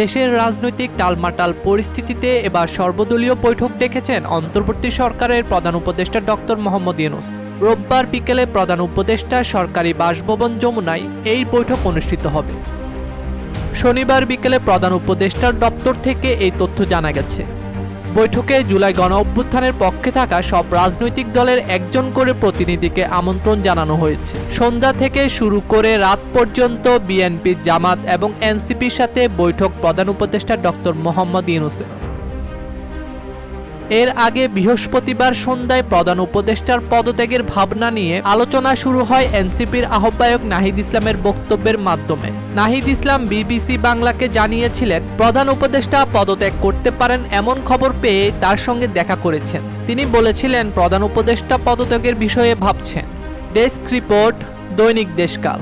দেশের রাজনৈতিক টালমাটাল পরিস্থিতিতে এবার সর্বদলীয় বৈঠক ডেকেছেন অন্তর্বর্তী সরকারের প্রধান উপদেষ্টা ডক্টর মোহাম্মদ ইউনুস। রোববার বিকেলে প্রধান উপদেষ্টা সরকারি বাসভবন যমুনায় এই বৈঠক অনুষ্ঠিত হবে। শনিবার বিকেলে প্রধান উপদেষ্টার দপ্তর থেকে এই তথ্য জানা গেছে। বৈঠকে জুলাই গণ অভ্যুত্থানের পক্ষে থাকা সব রাজনৈতিক দলের একজন করে প্রতিনিধিকে আমন্ত্রণ জানানো হয়েছে। সন্ধ্যা থেকে শুরু করে রাত পর্যন্ত বিএনপি, জামাত এবং এনসিপির সাথে বৈঠক প্রধান উপদেষ্টা ডক্টর মোহাম্মদ ইউনুসের। এর আগে বৃহস্পতিবার সন্ধ্যায় প্রধান উপদেষ্টার পদত্যাগের ভাবনা নিয়ে আলোচনা শুরু হয় এনসিপির আহ্বায়ক নাহিদ ইসলামের বক্তব্যের মাধ্যমে। নাহিদ ইসলাম বিবিসি বাংলাকে জানিয়েছিলেন, প্রধান উপদেষ্টা পদত্যাগ করতে পারেন এমন খবর পেয়ে তার সঙ্গে দেখা করেছেন। তিনি বলেছিলেন, প্রধান উপদেষ্টা পদত্যাগের বিষয়ে ভাবছেন। ডেস্ক রিপোর্ট, দৈনিক দেশকাল।